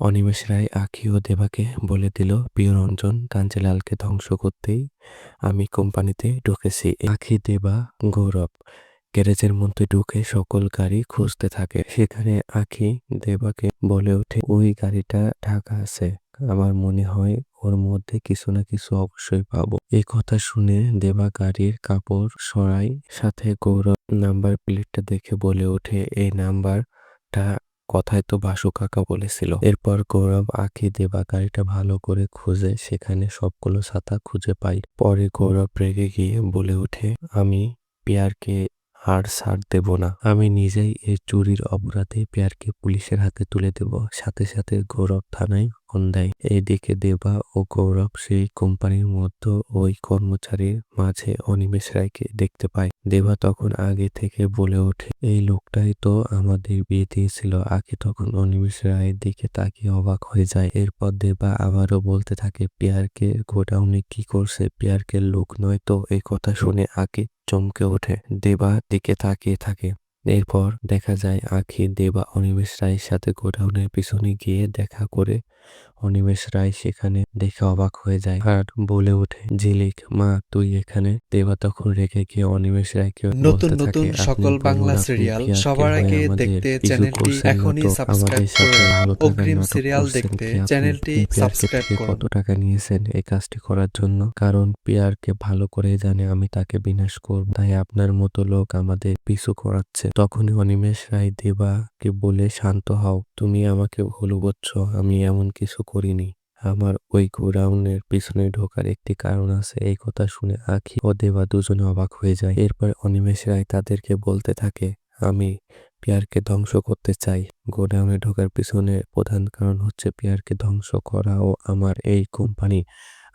অনিমেষ রায় আখি ও দেবাকে বলে দিল প্রিয়রঞ্জন কাঞ্জিলালকে ধ্বংস করতেই আমি কোম্পানিতে ঢুকেছি। আখি দেবা গৌরব, গ্যারেজের মধ্যে ঢুকে সকল গাড়ি খুঁজতে থাকে। সেখানে আখি দেবাকে বলে ওঠে, ওই গাড়িটা ঢাকা আছে, আমার মনে হয় ওর মধ্যে কিছু না কিছু অবশ্যই পাবো। এই কথা শুনে দেবা গাড়ির কাপড় সরাই সাথে গৌরব নাম্বার প্লেটটা দেখে বলে ওঠে, এই নাম্বারটা কথায় তো বাসু কাকা বলেছিল। এরপর গৌরব আঁকি দেবা গাড়িটা ভালো করে খুঁজে সেখানে সবগুলো ছাতা খুঁজে পাই। পরে গৌরব রেগে গিয়ে বলে ওঠে, আমি পেয়ারকে আর ছাড় দেব না। আমি নিজেই এই চুরির অপরাধে পেয়ারকে পুলিশের হাতে তুলে দেব। সাথে সাথে গৌরব থানায় ফোন দেয় এইদিকে দেবা ও গৌরব সেই কোম্পানির মধ্যে ওই কর্মচারীর মাঝে অনিমেষ রায়কে দেখতে পায়। দেবা তখন আগে থেকে বলে ওঠে, এই লোকটাই তো আমাদের বিয়ে দিয়েছিল। আগে তখন অনিমেষ রায়ের দিকে তাকিয়ে অবাক হয়ে যায়। এরপর দেবা আবারও বলতে থাকে, পেয়ারকে গোডাউনে কি করছে? পেয়ারকে লোক নয় তো? এই কথা শুনে আগে চমকে ওঠে। দেবা দিকে তাকিয়ে থাকে। এরপর দেখা যায়, আখি দেবা অনিমেষ রায়ের সাথে গোডাউনের পিছনে গিয়ে দেখা করে অনিমেষ রায় সেখানে দেখে অবাক হয়ে যায় আর বলে ওঠে ঝিলিক মা তুই এখানে? দেবা তখন রেখে গিয়ে অনিমেষ রায়কে নতুন নতুন সকল বাংলা সিরিয়াল সবার আগে দেখতে চ্যানেলটি এখনই সাবস্ক্রাইব করুন অগ্রিম সিরিয়াল দেখতে চ্যানেলটি সাবস্ক্রাইব করুন। কত টাকা নিয়েছেন এই কাজটি করার জন্য? কারণ পিয়ারকে ভালো করে জানে আমি তাকে বিনাশ করব। তাই আপনার মতো লোক আমাদের পিছু করাচ্ছে তখনই অনিমেষ রায় দেবাকে বলে শান্ত হও তুমি আমাকে ভুল বুঝছ। আমি এমন কিছু করিনি। আমার ওই গোডাউনের পিছনে ঢোকার একটি কারণ আছে, এই কথা শুনে আখি ও দেবা দুজনে অবাক হয়ে যায়। এরপর অনিমেষ রায় তাদেরকে বলতে থাকে, আমি পিয়ারকে ধ্বংস করতে চাই। গোডাউনে ঢোকার পিছনে প্রধান কারণ হচ্ছে পিয়ারকে ধ্বংস করা ও আমার এই কোম্পানি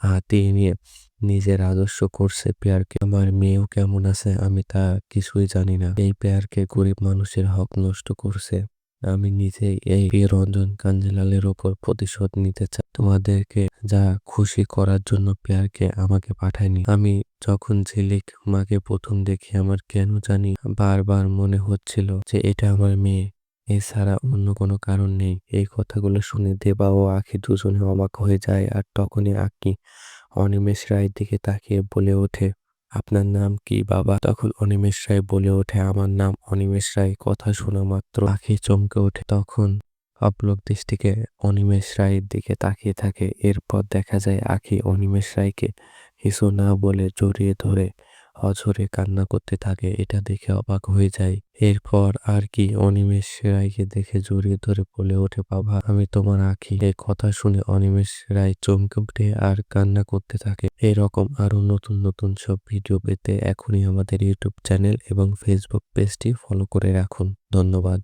হাতিয়ে নিয়ে নিজের রাজস্ব করছে পেয়ারকে। আমার মেয়েও কেমন আছে আমি তা কিছুই জানি না। এই পেয়ারকে গরিব মানুষের হক নষ্ট করছে। আমি নিজেই এই রঞ্জন কাঞ্জিলালের ওপর প্রতিশোধ নিতে চাই। তোমাদেরকে যা খুশি করার জন্য পেয়ারকে আমাকে পাঠায়নি। আমি যখন ঝিলিক মাকে প্রথম দেখি আমার কেন জানি বারবার মনে হচ্ছিল যে এটা আমার মেয়ে। এছাড়া অন্য কোনো কারণ নেই। এই কথাগুলো শুনে দেবা ও আখি দুজনে অবাক হয়ে যায় আর তখনই আঁকি অনিমেষ রায়ের দিকে তাকিয়ে বলে ওঠে আপনার নাম কি, বাবা? তখন অনিমেষ রায় বলে ওঠে, আমার নাম অনিমেষ রায়। কথা শোনা মাত্র আখি চমকে ওঠে। তখন অপলক দৃষ্টিকে অনিমেষ রায়ের দিকে তাকিয়ে থাকে। এরপর দেখা যায় আখি অনিমেষ রায়কে কিছু না বলে জড়িয়ে ধরে অঝরে কান্না করতে থাকে, এটা দেখে অবাক হয়ে যায়। এরপর আর কি, অনিমেষ রায়কে দেখে জড়িয়ে ধরে বলে ওঠে, বাবা, আমি তোমার আঁখি। এই কথা শুনে অনিমেষ রায় চমকে উঠে আর কান্না করতে থাকে। এরকম আরও নতুন নতুন সব ভিডিও পেতে এখনই আমাদের ইউটিউব চ্যানেল এবং ফেসবুক পেজটি ফলো করে রাখুন। ধন্যবাদ।